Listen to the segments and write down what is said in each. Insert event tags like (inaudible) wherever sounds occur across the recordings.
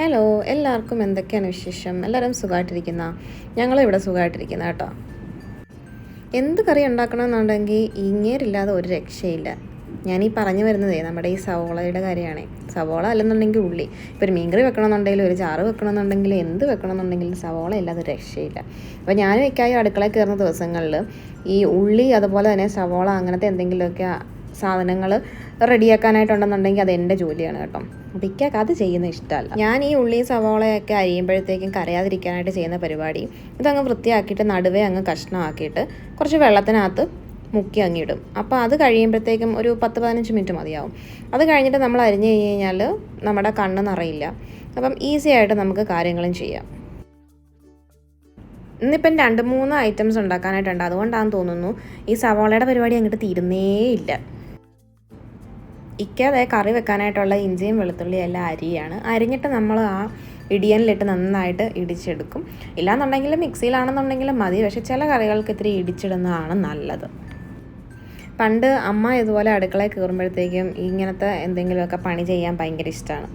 Hello എല്ലാവർക്കും എന്തൊക്കെയാണ് വിശേഷം? എല്ലാവരും സുഖമായിട്ടിരിക്കുന്ന? ഞങ്ങളിവിടെ സുഖമായിട്ടിരിക്കുന്ന കേട്ടോ. എന്ത് കറി ഉണ്ടാക്കണമെന്നുണ്ടെങ്കിൽ ഇങ്ങേരില്ലാതെ ഒരു രക്ഷയില്ല. ഞാൻ ഈ പറഞ്ഞു വരുന്നതേ നമ്മുടെ ഈ സവോളയുടെ കാര്യമാണ്. സവോള അല്ലെന്നുണ്ടെങ്കിൽ ഉള്ളി. ഇപ്പോൾ ഒരു മീൻകറി വെക്കണമെന്നുണ്ടെങ്കിലും ഒരു ചാറ് വെക്കണമെന്നുണ്ടെങ്കിലും എന്ത് വെക്കണമെന്നുണ്ടെങ്കിലും സവോള ഇല്ലാതെ രക്ഷയില്ല. അപ്പോൾ ഞാൻ വെക്കായി അടുക്കളയിൽ കയറുന്ന ദിവസങ്ങളിൽ ഈ ഉള്ളി അതുപോലെ തന്നെ സവോള അങ്ങനത്തെ എന്തെങ്കിലുമൊക്കെ സാധനങ്ങൾ റെഡിയാക്കാനായിട്ടുണ്ടെന്നുണ്ടെങ്കിൽ അത് എന്റെ ജോലിയാണ് കേട്ടോ. ഇക്കാക്ക് അത് ചെയ്യുന്ന ഇഷ്ടമല്ല. ഞാൻ ഈ ഉള്ളിയും സവോളയൊക്കെ അരിയുമ്പോഴത്തേക്കും കരയാതിരിക്കാനായിട്ട് ചെയ്യുന്ന പരിപാടി. ഇതങ്ങ് വൃത്തിയാക്കിയിട്ട് നടുവേ അങ്ങ് കഷ്ണമാക്കിയിട്ട് കുറച്ച് വെള്ളത്തിനകത്ത് മുക്കി അങ്ങിടും അപ്പോൾ അത് കഴിയുമ്പോഴത്തേക്കും ഒരു പത്ത് പതിനഞ്ച് മിനിറ്റ് മതിയാവും. അത് കഴിഞ്ഞിട്ട് നമ്മൾ അരിഞ്ഞു കഴിഞ്ഞ് കഴിഞ്ഞാൽ നമ്മുടെ കണ്ണ് നിറയില്ല. അപ്പം ഈസി ആയിട്ട് നമുക്ക് കാര്യങ്ങളും ചെയ്യാം. ഇന്നിപ്പം രണ്ട് മൂന്ന് ഐറ്റംസ് ഉണ്ടാക്കാനായിട്ടുണ്ട്. അതുകൊണ്ടാണെന്ന് തോന്നുന്നു ഈ സവാളയുടെ പരിപാടി അങ്ങോട്ട് തീരുന്നേ ഇല്ല ഇക്കാതെ കറി വെക്കാനായിട്ടുള്ള ഇഞ്ചിയും വെളുത്തുള്ളിയും എല്ലാം അരിയാണ്. അരിഞ്ഞിട്ട് നമ്മൾ ആ ഇടിയനിലിട്ട് നന്നായിട്ട് ഇടിച്ചെടുക്കും. ഇല്ലാന്നുണ്ടെങ്കിൽ മിക്സിയിലാണെന്നുണ്ടെങ്കിലും മതി. പക്ഷേ ചില കറികൾക്ക് ഇത്തിരി ഇടിച്ചിടുന്നതാണ് നല്ലത്. പണ്ട് അമ്മ ഇതുപോലെ അടുക്കളയിൽ കയറുമ്പോഴത്തേക്കും ഇങ്ങനത്തെ എന്തെങ്കിലുമൊക്കെ പണി ചെയ്യാൻ ഭയങ്കര ഇഷ്ടമാണ്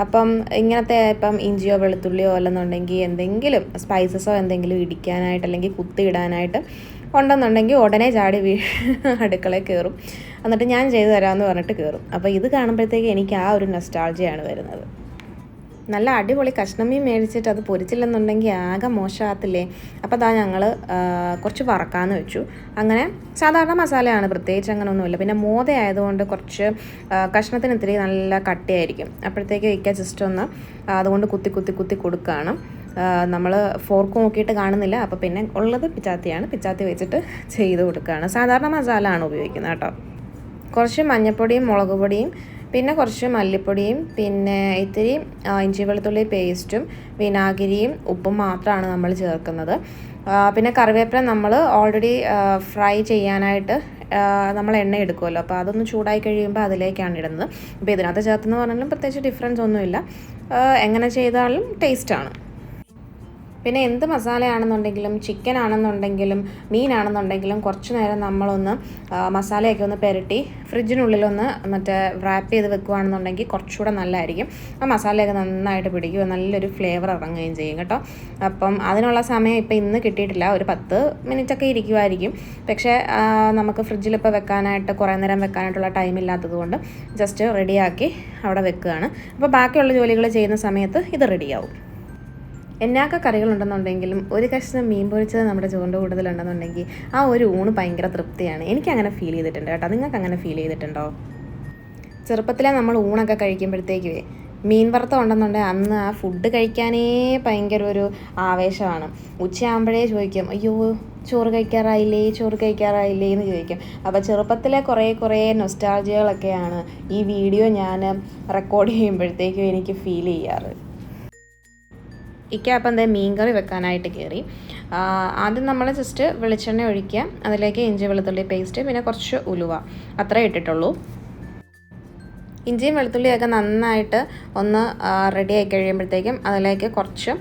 അപ്പം ഇങ്ങനത്തെ ഇപ്പം ഇഞ്ചിയോ വെളുത്തുള്ളിയോ അല്ലെന്നുണ്ടെങ്കിൽ എന്തെങ്കിലും സ്പൈസസോ എന്തെങ്കിലും ഇടിക്കാനായിട്ട് അല്ലെങ്കിൽ കുത്തിയിടാനായിട്ട് ഉണ്ടെന്നുണ്ടെങ്കിൽ ഉടനെ ചാടി വീ അടുക്കളയിൽ കയറും എന്നിട്ട് ഞാൻ ചെയ്തു തരാമെന്ന് പറഞ്ഞിട്ട് കയറും. അപ്പോൾ ഇത് കാണുമ്പോഴത്തേക്ക് എനിക്ക് ആ ഒരു നെസ്റ്റാൾജിയാണ് വരുന്നത്. നല്ല അടിപൊളി കഷ്ണമീൻ മേടിച്ചിട്ട് അത് പൊരിച്ചില്ലെന്നുണ്ടെങ്കിൽ ആകെ മോശമാകത്തില്ലേ അപ്പോൾ അതാ ഞങ്ങൾ കുറച്ച് വറക്കാമെന്ന് വെച്ചു. അങ്ങനെ സാധാരണ മസാലയാണ് പ്രത്യേകിച്ച് അങ്ങനെ ഒന്നുമില്ല പിന്നെ മോദ ആയതുകൊണ്ട് കുറച്ച് കഷ്ണത്തിന് ഇത്തിരി നല്ല കട്ടിയായിരിക്കും. അപ്പോഴത്തേക്ക് വയ്ക്കാൻ ജസ്റ്റ് ഒന്ന് അതുകൊണ്ട് കുത്തി കുത്തി കുത്തി കൊടുക്കുകയാണ് നമ്മൾ ഫോർക്ക് നോക്കിയിട്ട് കാണുന്നില്ല. അപ്പോൾ പിന്നെ ഉള്ളത് പിച്ചാത്തിയാണ്. പിച്ചാത്തി വെച്ചിട്ട് ചെയ്ത് കൊടുക്കുകയാണ് സാധാരണ മസാല ആണ് ഉപയോഗിക്കുന്നത് കേട്ടോ. കുറച്ച് മഞ്ഞൾപ്പൊടിയും മുളക് പൊടിയും പിന്നെ കുറച്ച് മല്ലിപ്പൊടിയും പിന്നെ ഇത്തിരി ഇഞ്ചി വെളുത്തുള്ളി പേസ്റ്റും വിനാഗിരിയും ഉപ്പും മാത്രമാണ് നമ്മൾ ചേർക്കുന്നത്. പിന്നെ കറിവേപ്പില നമ്മൾ ഓൾറെഡി ഫ്രൈ ചെയ്യാനായിട്ട് നമ്മൾ എണ്ണ എടുക്കുമല്ലോ അപ്പോൾ അതൊന്ന് ചൂടായി കഴിയുമ്പോൾ അതിലേക്കാണ് ഇടുന്നത്. അപ്പോൾ ഇതിനകത്ത് ചേർത്തെന്ന് പറഞ്ഞാലും പ്രത്യേകിച്ച് ഡിഫറൻസ് ഒന്നുമില്ല. എങ്ങനെ ചെയ്താലും ടേസ്റ്റാണ് പിന്നെ എന്ത് മസാലയാണെന്നുണ്ടെങ്കിലും ചിക്കൻ ആണെന്നുണ്ടെങ്കിലും മീനാണെന്നുണ്ടെങ്കിലും കുറച്ച് നേരം നമ്മളൊന്ന് മസാലയൊക്കെ ഒന്ന് പെരട്ടി ഫ്രിഡ്ജിനുള്ളിലൊന്ന് മറ്റേ റാപ്പ് ചെയ്ത് വെക്കുകയാണെന്നുണ്ടെങ്കിൽ കുറച്ചുകൂടെ നല്ലതായിരിക്കും. ആ മസാലയൊക്കെ നന്നായിട്ട് പിടിക്കുക നല്ലൊരു ഫ്ലേവർ ഇറങ്ങുകയും ചെയ്യും കേട്ടോ. അപ്പം അതിനുള്ള സമയം ഇപ്പം ഇന്ന് കിട്ടിയിട്ടില്ല ഒരു പത്ത് മിനിറ്റൊക്കെ ഇരിക്കുമായിരിക്കും പക്ഷേ നമുക്ക് ഫ്രിഡ്ജിലിപ്പോൾ വെക്കാനായിട്ട് കുറേ നേരം വെക്കാനായിട്ടുള്ള ടൈം ഇല്ലാത്തതുകൊണ്ട് ജസ്റ്റ് റെഡിയാക്കി അവിടെ വെക്കുകയാണ്. അപ്പോൾ ബാക്കിയുള്ള ജോലികൾ ചെയ്യുന്ന സമയത്ത് ഇത് റെഡിയാവും എന്നാക്ക കറികളുണ്ടെന്നുണ്ടെങ്കിലും ഒരു കഷ്ണം മീൻ പൊരിച്ചത് നമ്മുടെ ചോറിന്റെ കൂടുതലുണ്ടെന്നുണ്ടെങ്കിൽ ആ ഒരു ഊണ് ഭയങ്കര തൃപ്തിയാണ്. എനിക്ക് അങ്ങനെ ഫീൽ ചെയ്തിട്ടുണ്ട് കേട്ടോ. നിങ്ങൾക്ക് അങ്ങനെ ഫീൽ ചെയ്തിട്ടുണ്ടോ? ചെറുപ്പത്തിലെ നമ്മൾ ഊണൊക്കെ കഴിക്കുമ്പോഴത്തേക്ക് മീൻ വറുത്തം ഉണ്ടെന്നുണ്ടെങ്കിൽ അന്ന് ആ ഫുഡ് കഴിക്കാനേ ഭയങ്കര ഒരു ആവേശമാണ്. ഉച്ചയാകുമ്പോഴേ ചോദിക്കും അയ്യോ ചോറ് കഴിക്കാറായില്ലേ? ചോറ് കഴിക്കാറായില്ലേ? എന്ന് ചോദിക്കും. അപ്പോൾ ചെറുപ്പത്തിലെ കുറേ കുറേ നൊസ്റ്റാൾജികളൊക്കെയാണ് ഈ വീഡിയോ ഞാൻ റെക്കോർഡ് ചെയ്യുമ്പോഴത്തേക്കും എനിക്ക് ഫീൽ ചെയ്യാറ്. ഇക്ക അപ്പം എന്താ മീൻ കറി. വെക്കാനായിട്ട് കയറി ആദ്യം നമ്മൾ ജസ്റ്റ് വെളിച്ചെണ്ണ ഒഴിക്കുക അതിലേക്ക് ഇഞ്ചി വെളുത്തുള്ളി പേസ്റ്റ് പിന്നെ കുറച്ച് ഉലുവ. അത്രേ ഇട്ടിട്ടുള്ളൂ. ഇഞ്ചിയും വെളുത്തുള്ളിയൊക്കെ നന്നായിട്ട് ഒന്ന് റെഡി ആയി കഴിയുമ്പോഴത്തേക്കും അതിലേക്ക് കുറച്ച്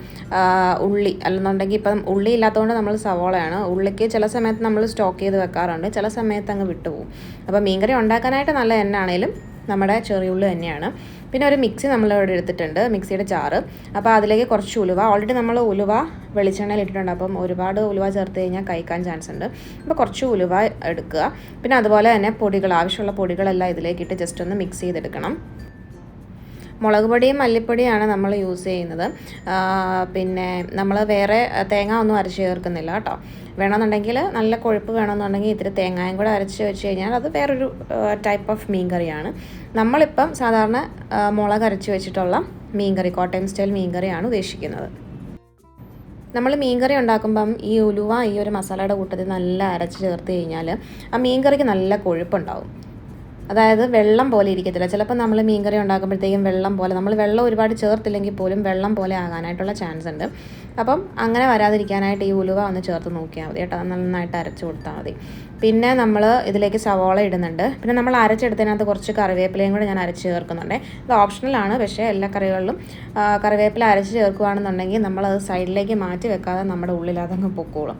ഉള്ളി. അല്ലെന്നുണ്ടെങ്കിൽ ഇപ്പം ഉള്ളി ഇല്ലാത്തതുകൊണ്ട് നമ്മൾ സവോളയാണ്. ഉള്ളിക്ക് ചില സമയത്ത് നമ്മൾ സ്റ്റോക്ക് ചെയ്ത് വെക്കാറുണ്ട്. ചില സമയത്ത് അങ്ങ് വിട്ടുപോകും. അപ്പോൾ മീൻകറി ഉണ്ടാക്കാനായിട്ട് നല്ല എണ്ണ ആണെങ്കിലും നമ്മുടെ ചെറിയ ഉള്ളി തന്നെയാണ്. പിന്നെ ഒരു മിക്സി നമ്മൾ നമ്മളിവിടെ എടുത്തിട്ടുണ്ട് മിക്സിയുടെ ചാറ് അപ്പോൾ അതിലേക്ക് കുറച്ച് ഉലുവ ഓൾറെഡി നമ്മൾ ഉലുവ വെളിച്ചെണ്ണയിൽ ഇട്ടിട്ടുണ്ട്. അപ്പം ഒരുപാട് ഉലുവ ചേർത്ത് കഴിഞ്ഞാൽ കഴിക്കാൻ ചാൻസ് ഉണ്ട്. അപ്പോൾ കുറച്ച് ഉലുവ എടുക്കുക. പിന്നെ അതുപോലെ തന്നെ പൊടികൾ ആവശ്യമുള്ള പൊടികളെല്ലാം ഇതിലേക്ക് ഇട്ട് ജസ്റ്റ് ഒന്ന് മിക്സ് ചെയ്തെടുക്കണം. മുളക് പൊടിയും മല്ലിപ്പൊടിയാണ് നമ്മൾ യൂസ് ചെയ്യുന്നത്. പിന്നെ നമ്മൾ വേറെ തേങ്ങ ഒന്നും അരച്ച് ചേർക്കുന്നില്ല കേട്ടോ. വേണമെന്നുണ്ടെങ്കിൽ നല്ല കൊഴുപ്പ് വേണമെന്നുണ്ടെങ്കിൽ ഇത്തിരി തേങ്ങായും കൂടെ അരച്ച് വെച്ച് കഴിഞ്ഞാൽ അത് വേറൊരു ടൈപ്പ് ഓഫ് മീൻ കറിയാണ് നമ്മളിപ്പം സാധാരണ മുളക് അരച്ച് വെച്ചിട്ടുള്ള മീൻ കറി കോട്ടയം സ്റ്റൈൽ മീൻ കറിയാണ് ഉദ്ദേശിക്കുന്നത്. നമ്മൾ മീൻകറി ഉണ്ടാക്കുമ്പം ഈ ഉലുവ ഈ ഒരു മസാലയുടെ കൂട്ടത്തിൽ നല്ല അരച്ച് ചേർത്ത് കഴിഞ്ഞാൽ ആ മീൻകറിക്ക് നല്ല കൊഴുപ്പുണ്ടാവും. അതായത് വെള്ളം പോലെ ഇരിക്കത്തില്ല. ചിലപ്പോൾ നമ്മൾ മീൻകറി ഉണ്ടാക്കുമ്പോഴത്തേക്കും വെള്ളം പോലെ നമ്മൾ വെള്ളം ഒരുപാട് ചേർത്തില്ലെങ്കിൽ പോലും വെള്ളം പോലെ ആകാനായിട്ടുള്ള ചാൻസ് ഉണ്ട്. അപ്പം അങ്ങനെ വരാതിരിക്കാനായിട്ട് ഈ ഉലുവ ഒന്ന് ചേർത്ത് നോക്കിയാൽ മതി കേട്ടോ. നന്നായിട്ട് അരച്ചു കൊടുത്താൽ മതി. പിന്നെ നമ്മൾ ഇതിലേക്ക് സവോള ഇടുന്നുണ്ട്. പിന്നെ നമ്മൾ അരച്ചെടുത്തതിനകത്ത് കുറച്ച് കറിവേപ്പിലയും കൂടെ ഞാൻ അരച്ച് ചേർക്കുന്നുണ്ട്. ഇത് ഓപ്ഷണലാണ് പക്ഷേ എല്ലാ കറികളിലും കറിവേപ്പില അരച്ച് ചേർക്കുകയാണെന്നുണ്ടെങ്കിൽ നമ്മളത് സൈഡിലേക്ക് മാറ്റി വെക്കാതെ നമ്മുടെ ഉള്ളിൽ അതങ്ങ് പൊക്കോളും.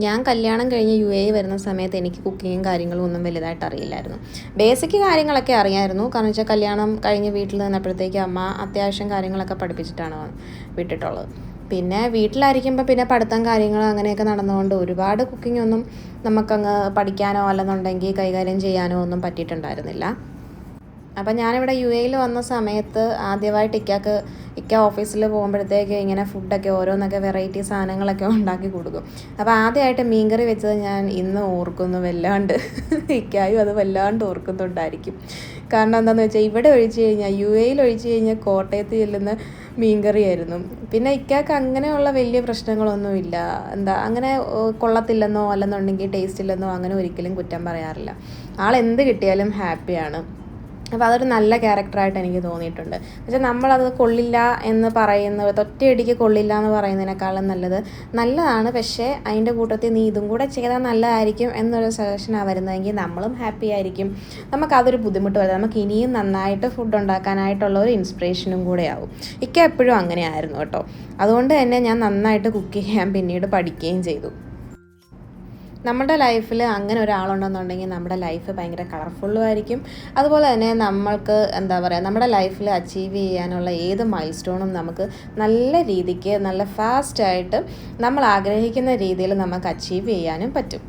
ഞാൻ കല്യാണം കഴിഞ്ഞ് യു എ വരുന്ന സമയത്ത് എനിക്ക് കുക്കിങ്ങും കാര്യങ്ങളും ഒന്നും വലുതായിട്ട് അറിയില്ലായിരുന്നു. ബേസിക് കാര്യങ്ങളൊക്കെ അറിയായിരുന്നു. കാരണം വെച്ചാൽ കല്യാണം കഴിഞ്ഞ് വീട്ടിൽ നിന്നപ്പോഴത്തേക്ക് അമ്മ അത്യാവശ്യം കാര്യങ്ങളൊക്കെ പഠിപ്പിച്ചിട്ടാണ് വിട്ടിട്ടുള്ളത്. പിന്നെ വീട്ടിലായിരിക്കുമ്പോൾ പിന്നെ പഠിത്തം കാര്യങ്ങൾ അങ്ങനെയൊക്കെ നടന്നുകൊണ്ട് ഒരുപാട് കുക്കിംഗ് ഒന്നും നമുക്കങ്ങ് പഠിക്കാനോ അല്ലെന്നുണ്ടെങ്കിൽ കൈകാര്യം ചെയ്യാനോ ഒന്നും പറ്റിയിട്ടുണ്ടായിരുന്നില്ല. അപ്പം ഞാനിവിടെ യു എയിൽ വന്ന സമയത്ത് ആദ്യമായിട്ട് ഇക്കാക്ക് ഇക്ക ഓഫീസിൽ പോകുമ്പോഴത്തേക്ക് ഇങ്ങനെ ഫുഡൊക്കെ ഓരോന്നൊക്കെ വെറൈറ്റി സാധനങ്ങളൊക്കെ ഉണ്ടാക്കി കൊടുക്കും. അപ്പോൾ ആദ്യമായിട്ട് മീൻകറി വെച്ചത് ഞാൻ ഇന്ന് ഓർക്കുന്നു വല്ലാണ്ട്. ഇക്കായും അത് വല്ലാണ്ട് ഓർക്കുന്നുണ്ടായിരിക്കും. കാരണം എന്താണെന്ന് വെച്ചാൽ ഇവിടെ ഒഴിച്ചു കഴിഞ്ഞാൽ യു എയിൽ ഒഴിച്ചു കഴിഞ്ഞാൽ കോട്ടയത്ത് ചെല്ലുന്ന മീൻകറിയായിരുന്നു. പിന്നെ ഇക്കാക്ക് അങ്ങനെയുള്ള വലിയ പ്രശ്നങ്ങളൊന്നുമില്ല. എന്താ അങ്ങനെ കൊള്ളത്തില്ലെന്നോ അല്ലെന്നുണ്ടെങ്കിൽ ടേസ്റ്റ് ഇല്ലെന്നോ അങ്ങനെ ഒരിക്കലും കുറ്റം പറയാറില്ല. ആൾ എന്ത് കിട്ടിയാലും ഹാപ്പിയാണ് അപ്പോൾ അതൊരു നല്ല ക്യാരക്ടറായിട്ട് എനിക്ക് തോന്നിയിട്ടുണ്ട്. പക്ഷേ നമ്മളത് കൊള്ളില്ല എന്ന് പറയുന്നത് ഒറ്റയടിക്ക് കൊള്ളില്ല എന്ന് പറയുന്നതിനേക്കാളും നല്ലത് നല്ലതാണ്. പക്ഷേ അതിന്റെ കൂട്ടത്തിൽ നീ ഇതും കൂടെ ചെയ്താൽ നല്ലതായിരിക്കും എന്നൊരു സജഷനാണ് വരുന്നതെങ്കിൽ നമ്മളും ഹാപ്പി ആയിരിക്കും. നമുക്കതൊരു ബുദ്ധിമുട്ട് വരും. നമുക്ക് ഇനിയും നന്നായിട്ട് ഫുഡ് ഉണ്ടാക്കാനായിട്ടുള്ള ഒരു ഇൻസ്പിറേഷനും കൂടെ ആവും ഇക്ക എപ്പോഴും അങ്ങനെയായിരുന്നു കേട്ടോ. അതുകൊണ്ട് തന്നെ ഞാൻ നന്നായിട്ട് കുക്ക് ചെയ്യാൻ പിന്നീട് പഠിക്കുകയും ചെയ്തു. നമ്മുടെ ലൈഫിൽ അങ്ങനെ ഒരാളുണ്ടെന്നുണ്ടെങ്കിൽ നമ്മുടെ ലൈഫ് ഭയങ്കര കളർഫുള്ളും ആയിരിക്കും. അതുപോലെ തന്നെ നമ്മൾക്ക് എന്താ പറയുക നമ്മുടെ ലൈഫിൽ അച്ചീവ് ചെയ്യാനുള്ള ഏത് മൈൽ സ്റ്റോണും നമുക്ക് നല്ല രീതിക്ക് നല്ല ഫാസ്റ്റായിട്ട് നമ്മൾ ആഗ്രഹിക്കുന്ന രീതിയിൽ നമുക്ക് അച്ചീവ് ചെയ്യാനും പറ്റും.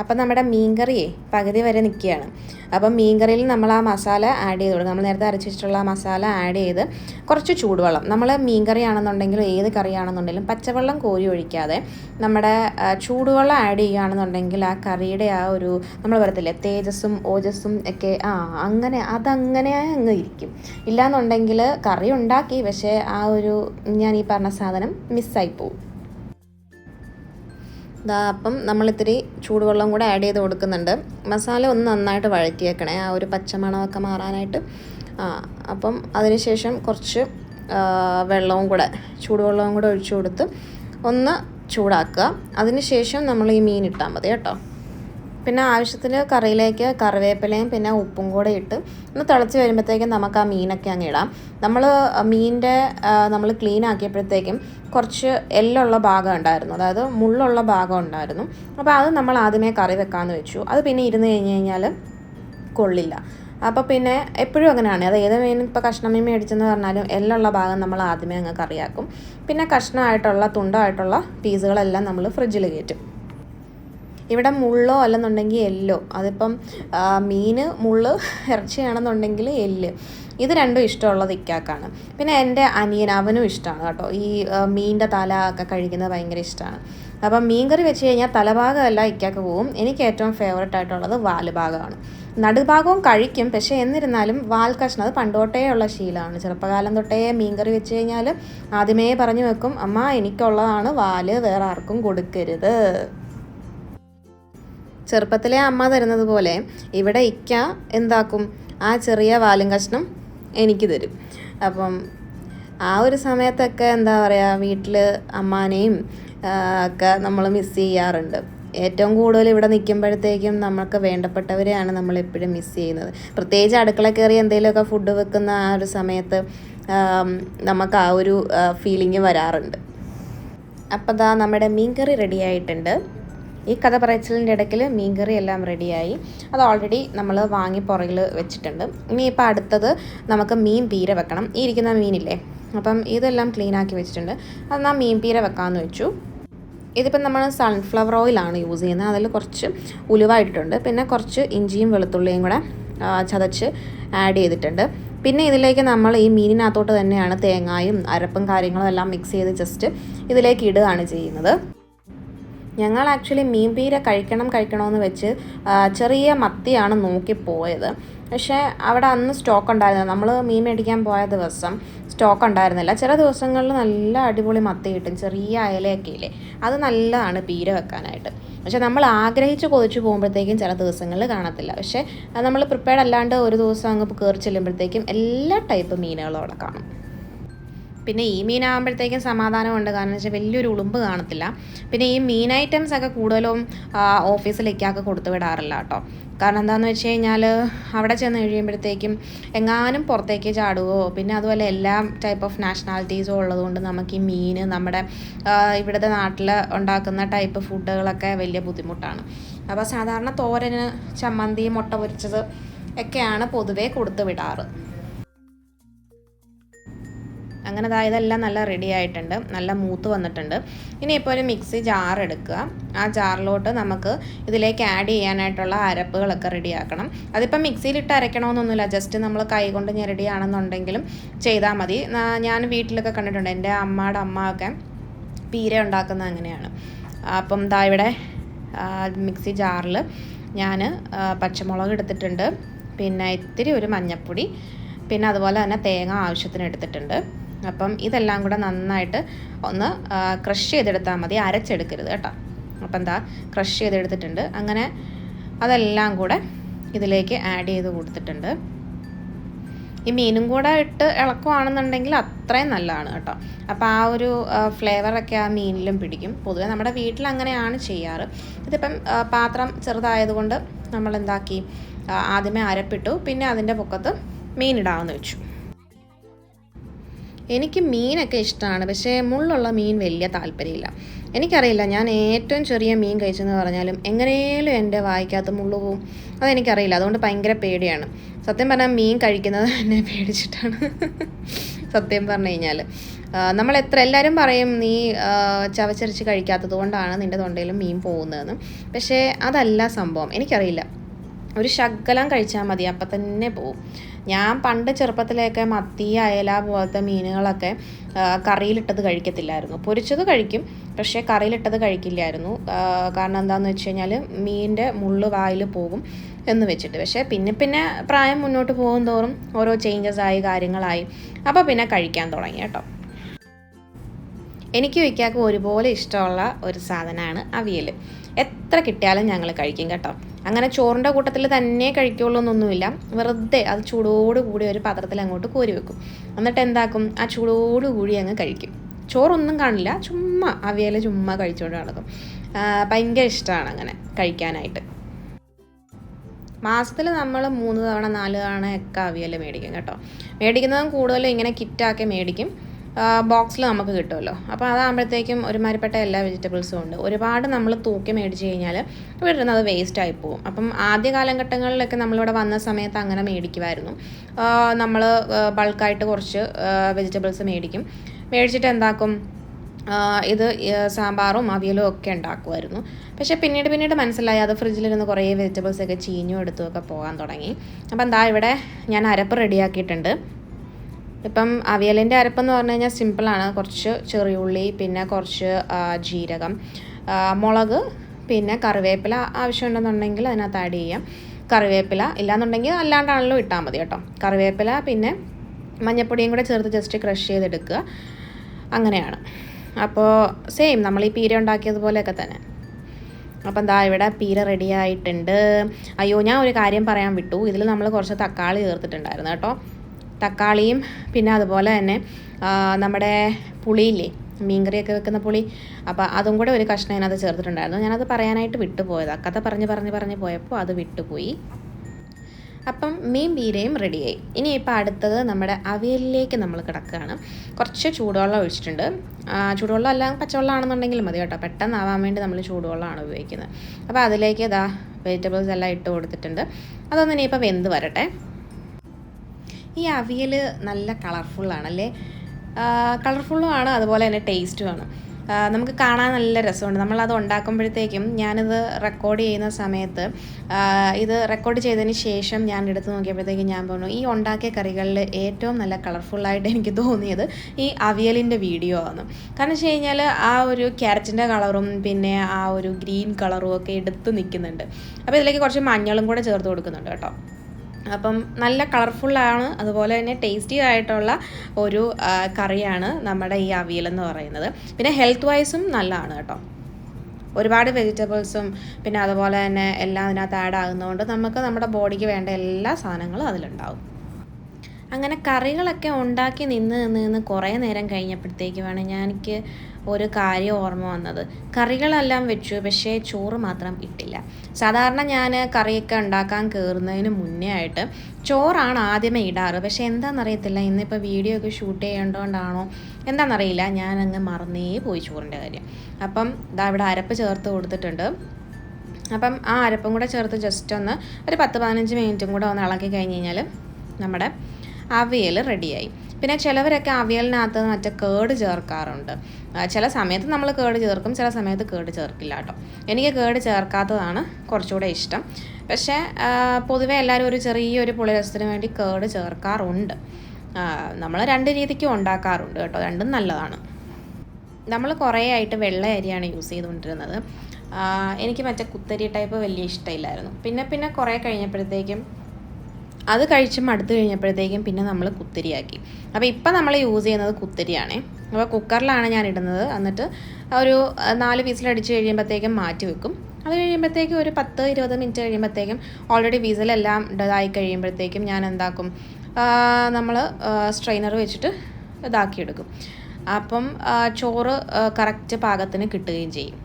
അപ്പം നമ്മുടെ മീൻകറിയെ പകുതി വരെ നിൽക്കുകയാണ്. അപ്പം മീൻകറിയിൽ നമ്മൾ ആ മസാല ആഡ് ചെയ്ത് കൊടുക്കും നമ്മൾ നേരത്തെ അരച്ച് വെച്ചിട്ടുള്ള ആ മസാല ആഡ് ചെയ്ത് കുറച്ച് ചൂടുവെള്ളം. നമ്മൾ മീൻകറി ആണെന്നുണ്ടെങ്കിലും ഏത് കറിയാണെന്നുണ്ടെങ്കിലും പച്ചവെള്ളം കോരി ഒഴിക്കാതെ നമ്മുടെ ചൂടുവെള്ളം ആഡ് ചെയ്യുകയാണെന്നുണ്ടെങ്കിൽ ആ കറിയുടെ ആ ഒരു നമ്മൾ പറയത്തില്ലേ തേജസ്സും ഓജസ്സും ഒക്കെ ആ അങ്ങനെ അതങ്ങനെ അങ്ങ് ഇരിക്കും. ഇല്ലാന്നുണ്ടെങ്കിൽ കറി ഉണ്ടാക്കി പക്ഷേ ആ ഒരു ഞാൻ ഈ പറഞ്ഞ സാധനം മിസ്സായി പോവും. ഇതാ അപ്പം നമ്മളിത്തിരി ചൂടുവെള്ളം കൂടെ ആഡ് ചെയ്ത് കൊടുക്കുന്നുണ്ട്. മസാല ഒന്ന് നന്നായിട്ട് വഴറ്റിയേക്കണേ. ആ ഒരു പച്ചമണമൊക്കെ മാറാനായിട്ട്. ആ അപ്പം അതിനുശേഷം കുറച്ച് വെള്ളവും കൂടെ ചൂടുവെള്ളവും കൂടെ ഒഴിച്ചു കൊടുത്ത് ഒന്ന് ചൂടാക്കുക. അതിനുശേഷം നമ്മൾ ഈ മീൻ ഇട്ടാൽ മതി കേട്ടോ. പിന്നെ ആവശ്യത്തിന് കറിയിലേക്ക് കറിവേപ്പിലയും പിന്നെ ഉപ്പും കൂടെ ഇട്ട് ഒന്ന് തിളച്ച് വരുമ്പോഴത്തേക്കും നമുക്ക് ആ മീനൊക്കെ അങ്ങ് ഇടാം. നമ്മൾ മീനിന്റെ നമ്മൾ ക്ലീൻ ആക്കിയപ്പോഴത്തേക്കും കുറച്ച് എല്ലുള്ള ഭാഗം ഉണ്ടായിരുന്നു. അതായത് മുള്ളുള്ള ഭാഗം ഉണ്ടായിരുന്നു. അപ്പോൾ അത് നമ്മൾ ആദ്യമേ കറി വെക്കാമെന്ന് വെച്ചു. അത് പിന്നെ ഇരുന്ന് കഴിഞ്ഞ് കഴിഞ്ഞാൽ കൊള്ളില്ല. അപ്പോൾ പിന്നെ എപ്പോഴും അങ്ങനെയാണ്. അത് ഏത് മീൻ ഇപ്പോൾ കഷ്ണം മീൻ മേടിച്ചെന്ന് പറഞ്ഞാലും എല്ലുള്ള ഭാഗം നമ്മൾ ആദ്യമേ അങ്ങ് കറിയാക്കും. പിന്നെ കഷ്ണമായിട്ടുള്ള തുണ്ടായിട്ടുള്ള പീസുകളെല്ലാം നമ്മൾ ഫ്രിഡ്ജിൽ കയറ്റും. ഇവിടെ മുള്ളോ അല്ലെന്നുണ്ടെങ്കിൽ എല്ലോ. അതിപ്പം മീൻ മുള്ള് ഇറച്ചിയാണെന്നുണ്ടെങ്കിൽ എല്ല്. ഇത് രണ്ടും ഇഷ്ടമുള്ളത് ഇക്കാക്കാണ്. പിന്നെ എന്റെ അനിയൻ അവനും ഇഷ്ടമാണ് കേട്ടോ. ഈ മീനിന്റെ തല ഒക്കെ കഴിക്കുന്നത് ഭയങ്കര ഇഷ്ടമാണ്. അപ്പം മീൻകറി വെച്ച് കഴിഞ്ഞാൽ തലഭാഗമല്ല ഇക്കാക്ക് പോവും. എനിക്ക് ഏറ്റവും ഫേവററ്റ് ആയിട്ടുള്ളത് വാൽ ഭാഗമാണ് നടുഭാഗവും കഴിക്കും. പക്ഷേ എന്നിരുന്നാലും വാൽ കഷ്ണം അത് പണ്ടോട്ടേ ഉള്ള ശീലമാണ്. ചെറുപ്പകാലം തൊട്ടേ മീൻകറി വെച്ച് കഴിഞ്ഞാൽ ആദ്യമേ പറഞ്ഞു വെക്കും അമ്മ എനിക്കുള്ളതാണ് വാൽ വേറെ ആർക്കും കൊടുക്കരുത്. ചെറുപ്പത്തിലെ അമ്മ തരുന്നത് പോലെ ഇവിടെ ഇക്ക എന്താക്കും? ആ ചെറിയ വാലും കഷ്ണം എനിക്ക് തരും. അപ്പം ആ ഒരു സമയത്തൊക്കെ എന്താ പറയുക വീട്ടിൽ അമ്മാനെയും ഒക്കെ നമ്മൾ മിസ് ചെയ്യാറുണ്ട്. ഏറ്റവും കൂടുതൽ ഇവിടെ നിൽക്കുമ്പോഴത്തേക്കും നമ്മൾക്ക് വേണ്ടപ്പെട്ടവരെയാണ് നമ്മൾ എപ്പോഴും മിസ് ചെയ്യുന്നത്. പ്രത്യേകിച്ച് അടുക്കള കയറി എന്തെങ്കിലുമൊക്കെ ഫുഡ് വെക്കുന്ന ആ ഒരു സമയത്ത് നമുക്ക് ആ ഒരു ഫീലിംഗ് വരാറുണ്ട്. അപ്പോൾ ദാ നമ്മുടെ മീൻ കറി റെഡി ആയിട്ടുണ്ട്. ഈ കഥ പറച്ചിലിന്റെ ഇടയ്ക്കിൽ മീൻകറി എല്ലാം റെഡിയായി. അത് ഓൾറെഡി നമ്മൾ വാങ്ങി പുറകിൽ വെച്ചിട്ടുണ്ട്. ഇനി ഇപ്പോൾ അടുത്തത് നമുക്ക് മീൻ പീര വെക്കണം. ഈ ഇരിക്കുന്ന മീനില്ലേ? അപ്പം ഇതെല്ലാം ക്ലീൻ ആക്കി വെച്ചിട്ടുണ്ട്. അത് നാ മീൻ പീര വെക്കാമെന്ന് വെച്ചു. ഇതിപ്പം നമ്മൾ സൺഫ്ലവർ ഓയിലാണ് യൂസ് ചെയ്യുന്നത്. അതിൽ കുറച്ച് ഉലുവായിട്ടുണ്ട് പിന്നെ കുറച്ച് ഇഞ്ചിയും വെളുത്തുള്ളിയും കൂടെ ചതച്ച് ആഡ് ചെയ്തിട്ടുണ്ട്. പിന്നെ ഇതിലേക്ക് നമ്മൾ ഈ മീനിനകത്തോട്ട് തന്നെയാണ് തേങ്ങായും അരപ്പും കാര്യങ്ങളും എല്ലാം മിക്സ് ചെയ്ത് ജസ്റ്റ് ഇതിലേക്ക് ഇടുകയാണ് ചെയ്യുന്നത്. ഞങ്ങൾ ആക്ച്വലി മീൻ പീര കഴിക്കണം കഴിക്കണമെന്ന് വെച്ച് ചെറിയ മത്തിയാണ് നോക്കി പോയത്. പക്ഷേ അവിടെ അന്ന് സ്റ്റോക്ക് ഉണ്ടായിരുന്നില്ല. നമ്മൾ മീൻ മേടിക്കാൻ പോയ ദിവസം സ്റ്റോക്ക് ഉണ്ടായിരുന്നില്ല. ചില ദിവസങ്ങളിൽ നല്ല അടിപൊളി മത്തി കിട്ടും. ചെറിയ അയലയൊക്കെ ഇല്ലേ? അത് നല്ലതാണ് പീര വെക്കാനായിട്ട്. പക്ഷേ നമ്മൾ ആഗ്രഹിച്ച് കൊതിച്ചു പോകുമ്പോഴത്തേക്കും ചില ദിവസങ്ങളിൽ കാണത്തില്ല. പക്ഷേ നമ്മൾ പ്രിപ്പയർഡ് അല്ലാണ്ട് ഒരു ദിവസം അങ്ങ് കയറി ചെല്ലുമ്പോഴത്തേക്കും എല്ലാ ടൈപ്പ് മീനുകളും അവിടെ കാണും. പിന്നെ ഈ മീനാകുമ്പോഴത്തേക്കും സമാധാനമുണ്ട്. കാരണം വെച്ചാൽ വലിയൊരു ഉളുമ്പ് കാണത്തില്ല. പിന്നെ ഈ മീൻ ഐറ്റംസ് ഒക്കെ കൂടുതലും ഓഫീസിലേക്കൊക്കെ കൊടുത്തു വിടാറില്ല കേട്ടോ. കാരണം എന്താണെന്ന് വെച്ച് കഴിഞ്ഞാൽ അവിടെ ചെന്ന് കഴിയുമ്പോഴത്തേക്കും എങ്ങാനും പുറത്തേക്ക് ചാടുകയോ പിന്നെ അതുപോലെ എല്ലാ ടൈപ്പ് ഓഫ് നാഷണാലിറ്റീസും ഉള്ളതുകൊണ്ട് നമുക്ക് ഈ മീൻ നമ്മുടെ ഇവിടുത്തെ നാട്ടിൽ ഉണ്ടാക്കുന്ന ടൈപ്പ് ഫുഡുകളൊക്കെ വലിയ ബുദ്ധിമുട്ടാണ്. അപ്പോൾ സാധാരണ തോരന് ചമ്മന്തി മുട്ട പൊരിച്ചത് ഒക്കെയാണ് പൊതുവേ കൊടുത്തു വിടാറ്. അങ്ങനെ ദാ ഇതെല്ലാം നല്ല റെഡി ആയിട്ടുണ്ട്. നല്ല മൂത്ത് വന്നിട്ടുണ്ട്. ഇനി ഇനിയിപ്പോൾ ഒരു മിക്സി ജാർ എടുക്കുക. ആ ജാറിലോട്ട് നമുക്ക് ഇതിലേക്ക് ആഡ് ചെയ്യാനായിട്ടുള്ള അരപ്പുകളൊക്കെ റെഡിയാക്കണം അതിപ്പോൾ മിക്സിയിലിട്ട് അരയ്ക്കണമെന്നൊന്നുമില്ല. ജസ്റ്റ് നമ്മൾ കൈ കൊണ്ട് ഞെരടിയാണെന്നുണ്ടെങ്കിലും ചെയ്താൽ മതി. ഞാൻ വീട്ടിലൊക്കെ കണ്ടിട്ടുണ്ട്. എന്റെ അമ്മയുടെ അമ്മ ഒക്കെ പീര ഉണ്ടാക്കുന്നത് അങ്ങനെയാണ്. അപ്പം ദാ ഇവിടെ മിക്സി ജാറിൽ ഞാൻ പച്ചമുളക് എടുത്തിട്ടുണ്ട്. പിന്നെ ഇത്തിരി ഒരു മഞ്ഞപ്പൊടി. പിന്നെ അതുപോലെ തന്നെ തേങ്ങ ആവശ്യത്തിന് എടുത്തിട്ടുണ്ട്. അപ്പം ഇതെല്ലാം കൂടെ നന്നായിട്ട് ഒന്ന് ക്രഷ് ചെയ്തെടുത്താൽ മതി അരച്ചെടുക്കരുത് കേട്ടോ. അപ്പം എന്താ ക്രഷ് ചെയ്തെടുത്തിട്ടുണ്ട്. അങ്ങനെ അതെല്ലാം കൂടെ ഇതിലേക്ക് ആഡ് ചെയ്ത് കൊടുത്തിട്ടുണ്ട്. ഈ മീനും കൂടെ ഇട്ട് ഇളക്കുവാണെന്നുണ്ടെങ്കിൽ അത്രയും നല്ലതാണ് കേട്ടോ. അപ്പോൾ ആ ഒരു ഫ്ലേവറൊക്കെ ആ മീനിലും പിടിക്കും. പൊതുവെ നമ്മുടെ വീട്ടിൽ അങ്ങനെയാണ് ചെയ്യാറ്. ഇതിപ്പം പാത്രം ചെറുതായതുകൊണ്ട് നമ്മൾ എന്താക്കി ആദ്യമേ അരപ്പിട്ടു. പിന്നെ അതിന്റെ പൊക്കത്ത് മീനിടാമെന്ന് വെച്ചു. എനിക്ക് മീനൊക്കെ ഇഷ്ടമാണ് പക്ഷേ മുള്ളുള്ള മീൻ വലിയ താല്പര്യമില്ല. എനിക്കറിയില്ല ഞാൻ ഏറ്റവും ചെറിയ മീൻ കഴിച്ചെന്ന് പറഞ്ഞാലും എങ്ങനെയും എന്റെ വായിക്കാത്ത മുള്ളു പോവും. അതെനിക്കറിയില്ല അതുകൊണ്ട് ഭയങ്കര പേടിയാണ്. സത്യം പറഞ്ഞാൽ മീൻ കഴിക്കുന്നത് (laughs) എന്നെ പേടിച്ചിട്ടാണ്. സത്യം പറഞ്ഞു കഴിഞ്ഞാൽ നമ്മൾ എത്ര എല്ലാവരും പറയും നീ ചവച്ചരച്ച് കഴിക്കാത്തത് കൊണ്ടാണ് നിന്റെ തൊണ്ടയിലും മീൻ പോകുന്നതെന്ന്. പക്ഷേ അതല്ല സംഭവം. എനിക്കറിയില്ല. ഒരു ശകലം കഴിച്ചാൽ മതി അപ്പം തന്നെ പോവും. ഞാൻ പണ്ട് ചെറുപ്പത്തിലേക്ക് മത്തി അയല പോലത്തെ മീനുകളൊക്കെ കറിയിലിട്ടത് കഴിക്കത്തില്ലായിരുന്നു. പൊരിച്ചത് കഴിക്കും പക്ഷേ കറിയിലിട്ടത് കഴിക്കില്ലായിരുന്നു. കാരണം എന്താണെന്ന് വെച്ച് കഴിഞ്ഞാൽ മീനിന്റെ മുള്ള് വായിൽ പോകും എന്ന് വെച്ചിട്ട്. പക്ഷേ പിന്നെ പിന്നെ പ്രായം മുന്നോട്ട് പോകും തോറും ഓരോ ചേഞ്ചസ് ആയി കാര്യങ്ങളായി. അപ്പോൾ പിന്നെ കഴിക്കാൻ തുടങ്ങി കേട്ടോ. എനിക്ക് വയ്ക്കാക്ക് ഒരുപോലെ ഇഷ്ടമുള്ള ഒരു സാധനമാണ് അവിയൽ എത്ര കിട്ടിയാലും ഞങ്ങൾ കഴിക്കും കേട്ടോ. അങ്ങനെ ചോറിന്റെ കൂട്ടത്തിൽ തന്നെ കഴിക്കുള്ളൂ എന്നൊന്നുമില്ല. വെറുതെ അത് ചൂടോട് കൂടി ഒരു പാത്രത്തിൽ അങ്ങോട്ട് കോരി വെക്കും. എന്നിട്ട് എന്താക്കും? ആ ചൂടോട് കൂടി അങ്ങ് കഴിക്കും. ചോറൊന്നും കാണില്ല. ചുമ്മാ അവിയൽ ചുമ്മാ കഴിച്ചുകൊണ്ട് നടക്കും. ഭയങ്കര ഇഷ്ടമാണ് അങ്ങനെ കഴിക്കാനായിട്ട്. മാസത്തിൽ നമ്മൾ മൂന്ന് തവണ നാല് തവണ ഒക്കെ അവിയൽ മേടിക്കും കേട്ടോ. മേടിക്കുന്നതും കൂടുതലും ഇങ്ങനെ കിറ്റാക്കി മേടിക്കും. ബോക്സിൽ നമുക്ക് കിട്ടുമല്ലോ. അപ്പോൾ അതാകുമ്പോഴത്തേക്കും ഒരുമാതിരിപ്പെട്ട എല്ലാ വെജിറ്റബിൾസും ഉണ്ട്. ഒരുപാട് നമ്മൾ തൂക്കി മേടിച്ച് കഴിഞ്ഞാൽ വീട്ടിൽ അത് വേസ്റ്റ് ആയി പോകും. അപ്പം ആദ്യ കാലഘട്ടങ്ങളിലൊക്കെ നമ്മളിവിടെ വന്ന സമയത്ത് അങ്ങനെ മേടിക്കുമായിരുന്നു. നമ്മൾ ബൾക്കായിട്ട് കുറച്ച് വെജിറ്റബിൾസ് മേടിക്കും. മേടിച്ചിട്ട് എന്താക്കും? ഇത് സാമ്പാറും അവിയലും ഒക്കെ ഉണ്ടാക്കുമായിരുന്നു. പക്ഷേ പിന്നീട് പിന്നീട് മനസ്സിലായി അത് ഫ്രിഡ്ജിലിരുന്ന് കുറേ വെജിറ്റബിൾസ് ഒക്കെ ചീഞ്ഞും എടുത്തുമൊക്കെ പോകാൻ തുടങ്ങി. അപ്പം എന്താ ഇവിടെ ഞാൻ അരപ്പ് റെഡിയാക്കിയിട്ടുണ്ട് ഇപ്പം അവിയലിന്റെ അരപ്പെന്ന് പറഞ്ഞു കഴിഞ്ഞാൽ സിമ്പിളാണ്. കുറച്ച് ചെറിയുള്ളി പിന്നെ കുറച്ച് ജീരകം മുളക് പിന്നെ കറിവേപ്പില ആവശ്യമുണ്ടെന്നുണ്ടെങ്കിൽ അതിനകത്ത് ആഡ് ചെയ്യാം. കറിവേപ്പില ഇല്ലാന്നുണ്ടെങ്കിൽ അല്ലാണ്ടാണല്ലോ ഇട്ടാൽ മതി കേട്ടോ. കറിവേപ്പില പിന്നെ മഞ്ഞപ്പൊടിയും കൂടെ ചേർത്ത് ജസ്റ്റ് ക്രഷ് ചെയ്തെടുക്കുക. അങ്ങനെയാണ്. അപ്പോൾ സെയിം നമ്മൾ ഈ പീര ഉണ്ടാക്കിയതുപോലെയൊക്കെ തന്നെ. അപ്പം എന്താ ഇവിടെ പീര റെഡി ആയിട്ടുണ്ട്. അയ്യോ ഞാൻ ഒരു കാര്യം പറയാൻ വിട്ടു. ഇതിൽ നമ്മൾ കുറച്ച് തക്കാളി ചേർത്തിട്ടുണ്ടായിരുന്നു കേട്ടോ. തക്കാളിയും പിന്നെ അതുപോലെ തന്നെ നമ്മുടെ പുളിയില്ലേ മീൻകറിയൊക്കെ വെക്കുന്ന പുളി. അപ്പോൾ അതും കൂടെ ഒരു കഷ്ണം അതിനകത്ത് ചേർത്തിട്ടുണ്ടായിരുന്നു. ഞാനത് പറയാനായിട്ട് വിട്ടുപോയത്. അക്കത്തെ പറഞ്ഞ് പറഞ്ഞ് പറഞ്ഞ് പോയപ്പോൾ അത് വിട്ടുപോയി. അപ്പം മീൻ ബീരയും റെഡിയായി. ഇനി ഇനിയിപ്പോൾ അടുത്തത് നമ്മുടെ അവിയലിലേക്ക് നമ്മൾ കിടക്കുകയാണ്. കുറച്ച് ചൂടുവെള്ളം ഒഴിച്ചിട്ടുണ്ട്. ചൂടുവെള്ളം അല്ല പച്ചവെള്ളം ആണെന്നുണ്ടെങ്കിലും മതി കേട്ടോ. പെട്ടെന്നാവാൻ വേണ്ടി നമ്മൾ ചൂടുവെള്ളമാണ് ഉപയോഗിക്കുന്നത്. അപ്പോൾ അതിലേക്ക് ഇതാ വെജിറ്റബിൾസ് എല്ലാം ഇട്ട് കൊടുത്തിട്ടുണ്ട്. അതൊന്നും ഇനിയിപ്പോൾ വെന്ത് വരട്ടെ. ഈ അവിയൽ നല്ല കളർഫുള്ളാണല്ലേ? കളർഫുള്ളും ആണ് അതുപോലെ തന്നെ ടേസ്റ്റുമാണ്. നമുക്ക് കാണാൻ നല്ല രസമുണ്ട്. നമ്മളത് ഉണ്ടാക്കുമ്പോഴത്തേക്കും ഞാനിത് റെക്കോർഡ് ചെയ്യുന്ന സമയത്ത് ഇത് റെക്കോർഡ് ചെയ്തതിന് ശേഷം ഞാൻ എടുത്ത് നോക്കിയപ്പോഴത്തേക്കും ഞാൻ പറഞ്ഞു ഈ ഉണ്ടാക്കിയ കറികളിൽ ഏറ്റവും നല്ല കളർഫുള്ളായിട്ട് എനിക്ക് തോന്നിയത് ഈ അവിയലിന്റെ വീഡിയോ ആണ്. കാരണം വെച്ച് കഴിഞ്ഞാൽ ആ ഒരു ക്യാരറ്റിന്റെ കളറും പിന്നെ ആ ഒരു ഗ്രീൻ കളറും ഒക്കെ എടുത്ത് നിൽക്കുന്നുണ്ട്. അപ്പോൾ ഇതിലേക്ക് കുറച്ച് മഞ്ഞളും കൂടെ ചേർത്ത് കൊടുക്കുന്നുണ്ട് കേട്ടോ. അപ്പം നല്ല കളർഫുള്ളാണ് അതുപോലെ തന്നെ ടേസ്റ്റി ആയിട്ടുള്ള ഒരു കറിയാണ് നമ്മുടെ ഈ അവിയൽ എന്ന് പറയുന്നത്. പിന്നെ ഹെൽത്ത് വൈസും നല്ലതാണ് കേട്ടോ. ഒരുപാട് വെജിറ്റബിൾസും പിന്നെ അതുപോലെ തന്നെ എല്ലാം അതിനകത്ത് ആഡ് ആകുന്നതുകൊണ്ട് നമുക്ക് നമ്മുടെ ബോഡിക്ക് വേണ്ട എല്ലാ സാധനങ്ങളും അതിലുണ്ടാവും. അങ്ങനെ കറികളൊക്കെ ഉണ്ടാക്കി നിന്ന് നിന്ന് നിന്ന് കുറേ നേരം കഴിഞ്ഞപ്പോഴത്തേക്കുമാണ് ഞാൻ എനിക്ക് ഒരു കാര്യം ഓർമ്മ വന്നത്. കറികളെല്ലാം വെച്ചു പക്ഷേ ചോറ് മാത്രം ഇട്ടില്ല. സാധാരണ ഞാൻ കറിയൊക്കെ ഉണ്ടാക്കാൻ കയറുന്നതിന് മുന്നേ ആയിട്ട് ചോറാണ് ആദ്യമേ ഇടാറ്. പക്ഷേ എന്താണെന്നറിയത്തില്ല ഇന്നിപ്പോൾ വീഡിയോ ഒക്കെ ഷൂട്ട് ചെയ്യേണ്ടതുകൊണ്ടാണോ എന്താണെന്നറിയില്ല ഞാൻ അങ്ങ് മറന്നേ പോയി ചോറിന്റെ കാര്യം. അപ്പം ഇതാ ഇവിടെ അരപ്പ് ചേർത്ത് കൊടുത്തിട്ടുണ്ട്. അപ്പം ആ അരപ്പും കൂടെ ചേർത്ത് ജസ്റ്റ് ഒന്ന് ഒരു പത്ത് പതിനഞ്ച് മിനിറ്റും കൂടെ ഒന്ന് ഇളക്കി കഴിഞ്ഞ് കഴിഞ്ഞാൽ നമ്മുടെ അവിയൽ റെഡിയായി. പിന്നെ ചിലവരൊക്കെ അവിയലിനകത്ത് മറ്റേ കേട് ചേർക്കാറുണ്ട്. ചില സമയത്ത് നമ്മൾ കേട് ചേർക്കും ചില സമയത്ത് കേട് ചേർക്കില്ല കേട്ടോ. എനിക്ക് കേട് ചേർക്കാത്തതാണ് കുറച്ചുകൂടെ ഇഷ്ടം. പക്ഷേ പൊതുവെ എല്ലാവരും ഒരു ചെറിയൊരു പുളിരസത്തിന് വേണ്ടി കേട് ചേർക്കാറുണ്ട്. നമ്മൾ രണ്ട് രീതിക്കും ഉണ്ടാക്കാറുണ്ട് കേട്ടോ രണ്ടും നല്ലതാണ്. നമ്മൾ കുറേ ആയിട്ട് വെള്ള അരിയാണ് യൂസ് ചെയ്തുകൊണ്ടിരുന്നത്. എനിക്ക് മറ്റേ കുത്തരി ടൈപ്പ് വലിയ ഇഷ്ടമില്ലായിരുന്നു. പിന്നെ പിന്നെ കുറേ കഴിഞ്ഞപ്പോഴത്തേക്കും അത് കഴിച്ച് മടുത്ത് കഴിഞ്ഞപ്പോഴത്തേക്കും പിന്നെ നമ്മൾ കുത്തിരിയാക്കി. അപ്പോൾ ഇപ്പം നമ്മൾ യൂസ് ചെയ്യുന്നത് കുത്തിരിയാണേ. അപ്പോൾ കുക്കറിലാണ് ഞാൻ ഇടുന്നത്. എന്നിട്ട് ഒരു നാല് വിസിലടിച്ച് കഴിയുമ്പോഴത്തേക്കും മാറ്റി വെക്കും. അത് കഴിയുമ്പോഴത്തേക്കും ഒരു പത്ത് ഇരുപത് മിനിറ്റ് കഴിയുമ്പോഴത്തേക്കും ഓൾറെഡി വിസിലെല്ലാം ഇതായി കഴിയുമ്പോഴത്തേക്കും ഞാൻ എന്താക്കും? നമ്മൾ സ്ട്രെയിനർ വെച്ചിട്ട് ഇതാക്കിയെടുക്കും അപ്പം ചോറ് കറക്റ്റ് പാകത്തിന് കിട്ടുകയും ചെയ്യും.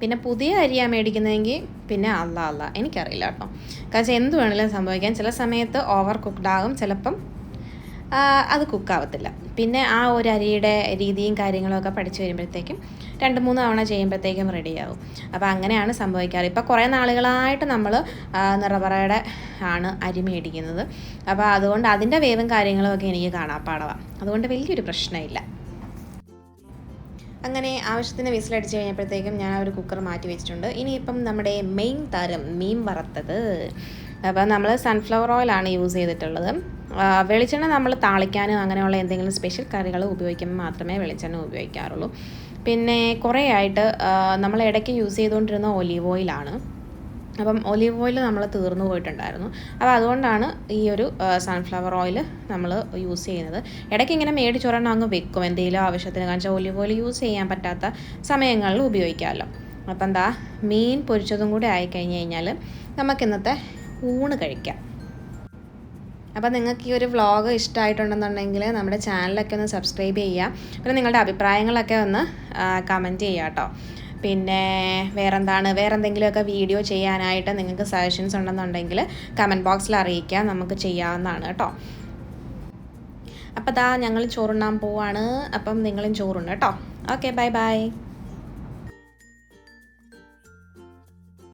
പിന്നെ പുതിയ അരിയാണ് മേടിക്കുന്നതെങ്കിൽ പിന്നെ അല്ല അല്ല എനിക്കറിയില്ല കേട്ടോ. കാരണം എന്ത് വേണമെങ്കിലും സംഭവിക്കാം. ചില സമയത്ത് ഓവർ കുക്ക്ഡ് ആകും. ചിലപ്പം അത് കുക്കാവത്തില്ല പിന്നെ ആ ഒരു അരിയുടെ രീതിയും കാര്യങ്ങളൊക്കെ പഠിച്ചു വരുമ്പോഴത്തേക്കും രണ്ട് മൂന്ന് തവണ ചെയ്യുമ്പോഴത്തേക്കും റെഡിയാവും അപ്പോൾ അങ്ങനെയാണ് സംഭവിക്കാറ്. ഇപ്പോൾ കുറേ നാളുകളായിട്ട് നമ്മൾ നിറപറയുടെ ആണ് അരി മേടിക്കുന്നത്. അപ്പോൾ അതുകൊണ്ട് അതിന്റെ വേവും കാര്യങ്ങളും ഒക്കെ എനിക്ക് കാണാപ്പാടവാം. അതുകൊണ്ട് വലിയൊരു പ്രശ്നമില്ല. അങ്ങനെ ആവശ്യത്തിന് വിസിലടിച്ച് കഴിഞ്ഞപ്പോഴത്തേക്കും ഞാൻ ആ ഒരു കുക്കർ മാറ്റി വെച്ചിട്ടുണ്ട്. ഇനിയിപ്പം നമ്മുടെ മെയിൻ താരം മീൻ വറുത്തത്. അപ്പോൾ നമ്മൾ സൺഫ്ലവർ ഓയിലാണ് യൂസ് ചെയ്തിട്ടുള്ളത്. വെളിച്ചെണ്ണ നമ്മൾ താളിക്കാനും അങ്ങനെയുള്ള എന്തെങ്കിലും സ്പെഷ്യൽ കറികൾ ഉപയോഗിക്കുമ്പോൾ മാത്രമേ വെളിച്ചെണ്ണ ഉപയോഗിക്കാറുള്ളൂ. പിന്നെ കുറേ ആയിട്ട് നമ്മൾ ഇടയ്ക്ക് യൂസ് ചെയ്തുകൊണ്ടിരുന്ന ഒലീവ് ഓയിലാണ് അപ്പം ഒലീവ് ഓയിൽ നമ്മൾ തീർന്നു പോയിട്ടുണ്ടായിരുന്നു. അപ്പോൾ അതുകൊണ്ടാണ് ഈ ഒരു സൺഫ്ലവർ ഓയിൽ നമ്മൾ യൂസ് ചെയ്യുന്നത്. ഇടയ്ക്ക് ഇങ്ങനെ മേടിച്ചൊരെണ്ണം അങ്ങ് വെക്കും. എന്തെങ്കിലും ആവശ്യത്തിന്. കാരണം ഒലീവ് ഓയിൽ യൂസ് ചെയ്യാൻ പറ്റാത്ത സമയങ്ങളിൽ ഉപയോഗിക്കാമല്ലോ. അപ്പം എന്താ മീൻ പൊരിച്ചതും കൂടി ആയിക്കഴിഞ്ഞ് കഴിഞ്ഞാൽ നമുക്കിന്നത്തെ ഊണ് കഴിക്കാം. അപ്പോൾ നിങ്ങൾക്ക് ഈ ഒരു വ്ളോഗ് ഇഷ്ടമായിട്ടുണ്ടെന്നുണ്ടെങ്കിൽ നമ്മുടെ ചാനലൊക്കെ ഒന്ന് സബ്സ്ക്രൈബ് ചെയ്യുക. പിന്നെ നിങ്ങളുടെ അഭിപ്രായങ്ങളൊക്കെ ഒന്ന് കമന്റ് ചെയ്യുക കേട്ടോ. പിന്നെ വേറെന്താണ്? വേറെ എന്തെങ്കിലുമൊക്കെ വീഡിയോ ചെയ്യാനായിട്ട് നിങ്ങൾക്ക് സജഷൻസ് ഉണ്ടെന്നുണ്ടെങ്കിൽ കമന്റ് ബോക്സിൽ അറിയിക്കാം. നമുക്ക് ചെയ്യാവുന്നതാണ് കേട്ടോ. അപ്പോൾ ദാ ഞങ്ങൾ ചോറുണ്ണാൻ പോവാണ്. അപ്പം നിങ്ങളും ചോറുണ്ട് കേട്ടോ. Okay bye bye